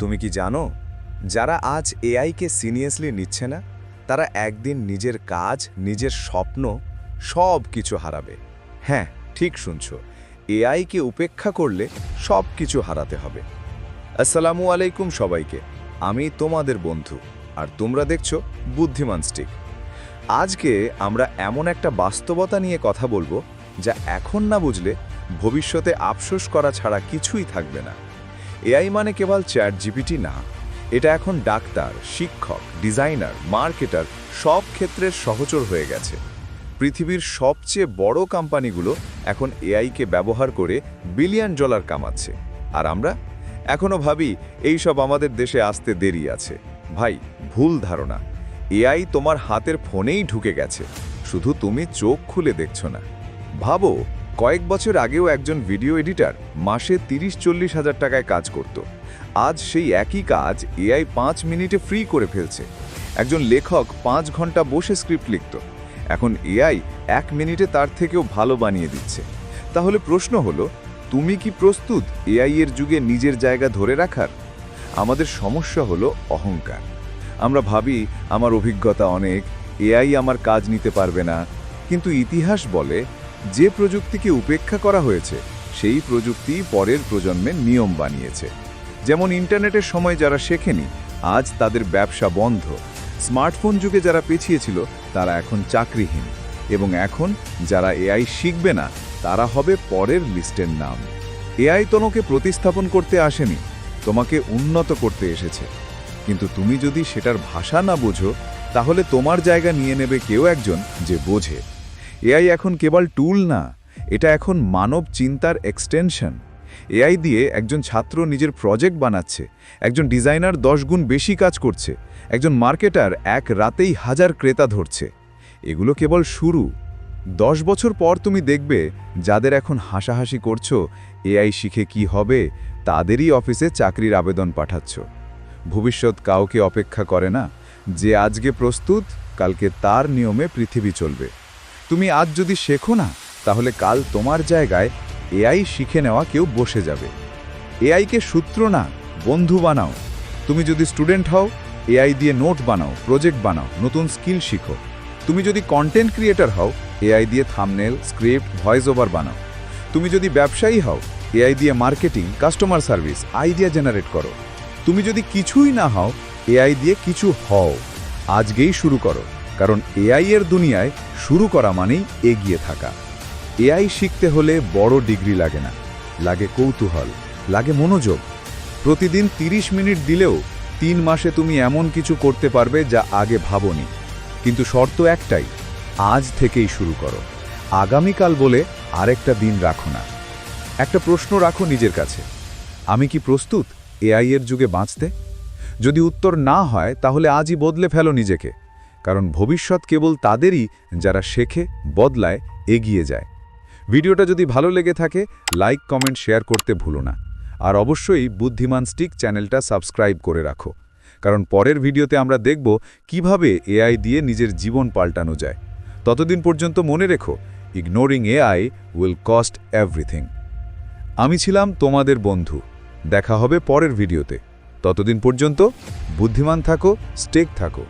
তুমি কি জানো, যারা আজ এআইকে সিরিয়াসলি নিচ্ছে না, তারা একদিন নিজের কাজ, নিজের স্বপ্ন সব কিছু হারাবে। হ্যাঁ ঠিক শুনছো এআইকে উপেক্ষা করলে সব কিছু হারাতে হবে। আসসালামু আলাইকুম সবাইকে, আমি তোমাদের বন্ধু, আর তোমরা দেখছ বুদ্ধিমান স্টিক। আজকে আমরা এমন একটা বাস্তবতা নিয়ে কথা বলব, যা এখন না বুঝলে ভবিষ্যতে আফসোস করা ছাড়া কিছুই থাকবে না। এআই মানে কেবল চ্যাট জিপিটি না, এটা এখন ডাক্তার, শিক্ষক, ডিজাইনার, মার্কেটার সব ক্ষেত্রের সহচর হয়ে গেছে। পৃথিবীর সবচেয়ে বড় কোম্পানিগুলো এখন এআইকে ব্যবহার করে বিলিয়ন ডলার কামাচ্ছে। আর আমরা? এখনও ভাবি এই সব আমাদের দেশে আসতে দেরি আছে। ভাই, ভুল ধারণা। এআই তোমার হাতের ফোনেই ঢুকে গেছে। শুধু তুমি চোখ খুলে দেখছ না। ভাবো কয়েক বছর আগেও একজন ভিডিও এডিটার মাসে তিরিশ চল্লিশ হাজার টাকায় কাজ করত। আজ সেই একই কাজ এআই পাঁচ মিনিটে ফ্রি করে ফেলছে। একজন লেখক পাঁচ ঘণ্টা বসে স্ক্রিপ্ট লিখত। এখন এআই এক মিনিটে তার থেকেও ভালো বানিয়ে দিচ্ছে। তাহলে প্রশ্ন হলো, তুমি কি প্রস্তুত এআই এর যুগে নিজের জায়গা ধরে রাখার? আমাদের সমস্যা হলো অহংকার। আমরা ভাবি, আমার অভিজ্ঞতা অনেক, এআই আমার কাজ নিতে পারবে না। কিন্তু ইতিহাস বলে যে প্রযুক্তিকে উপেক্ষা করা হয়েছে, সেই প্রযুক্তি পরের প্রজন্মের নিয়ম বানিয়েছে। যেমন ইন্টারনেটের সময় যারা শেখেনি, আজ তাদের ব্যবসা বন্ধ। স্মার্টফোন যুগে যারা পেছিয়েছিল, তারা এখন চাকরিহীন। এবং এখন যারা এআই শিখবে না, তারা হবে পরের লিস্টের নাম। এআই তোমাকে প্রতিস্থাপন করতে আসেনি, তোমাকে উন্নত করতে এসেছে। কিন্তু তুমি যদি সেটার ভাষা না বোঝো, তাহলে তোমার জায়গা নিয়ে নেবে কেউ একজন যে বোঝে। এআই এখন কেবল টুল না, এটা এখন মানব চিন্তার এক্সটেনশন এআই দিয়ে একজন ছাত্র নিজের প্রজেক্ট বানাচ্ছে, একজন ডিজাইনার দশ গুণ বেশি কাজ করছে, একজন মার্কেটার এক রাতেই হাজার ক্রেতা ধরছে। এগুলো কেবল শুরু। দশ বছর পর তুমি দেখবে যাদের এখন হাসাহাসি করছ, এআই শিখে কি হবে, তাদেরই অফিসে চাকরির আবেদন পাঠাচ্ছ। ভবিষ্যৎ কাউকে অপেক্ষা করে না, যে আজকে প্রস্তুত, কালকে তার নিয়মে পৃথিবী চলবে। তুমি আজ যদি শেখো না, তাহলে কাল তোমার জায়গায় এআই শিখে নেওয়া কেউ বসে যাবে। এআইকে সূত্র না, বন্ধু বানাও। তুমি যদি স্টুডেন্ট হও, এআই দিয়ে নোট বানাও, প্রজেক্ট বানাও, নতুন স্কিল শিখো। তুমি যদি কন্টেন্ট ক্রিয়েটর হও, এআই দিয়ে থামনেল, স্ক্রিপ্ট ভয়েস ওভার বানাও। তুমি যদি ব্যবসায়ী হও, এআই দিয়ে marketing, customer service, idea generate করো। তুমি যদি কিছুই না হও, এআই দিয়ে কিছু হও। আজকেই শুরু করো। কারণ এআই এর দুনিয়ায় শুরু করা মানেই এগিয়ে থাকা। এআই শিখতে হলে বড় ডিগ্রি লাগে না। লাগে কৌতূহল, লাগে মনোযোগ। প্রতিদিন ৩০ মিনিট দিলেও তিন মাসে তুমি এমন কিছু করতে পারবে যা আগে ভাবনি। কিন্তু শর্ত একটাই, আজ থেকেই শুরু করো। আগামীকাল বলে আরেকটা দিন রাখো না। একটা প্রশ্ন রাখো নিজের কাছে, আমি কি প্রস্তুত এআই এর যুগে বাঁচতে? যদি উত্তর না হয়, তাহলে আজই বদলে ফেলো নিজেকে। কারণ ভবিষ্যৎ কেবল তাদেরই যারা শেখে, বদলায়, এগিয়ে যায়। ভিডিওটা যদি ভালো লেগে থাকে, লাইক, কমেন্ট, শেয়ার করতে ভুলো না। আর অবশ্যই বুদ্ধিমান স্টিক চ্যানেলটা সাবস্ক্রাইব করে রাখো। কারণ পরের ভিডিওতে আমরা দেখব কীভাবে এআই দিয়ে নিজের জীবন পাল্টানো যায়। ততদিন পর্যন্ত মনে রেখো ignoring AI will cost everything আমি ছিলাম তোমাদের বন্ধু। দেখা হবে পরের ভিডিওতে। ততদিন পর্যন্ত বুদ্ধিমান থাকো, স্টেক থাকো।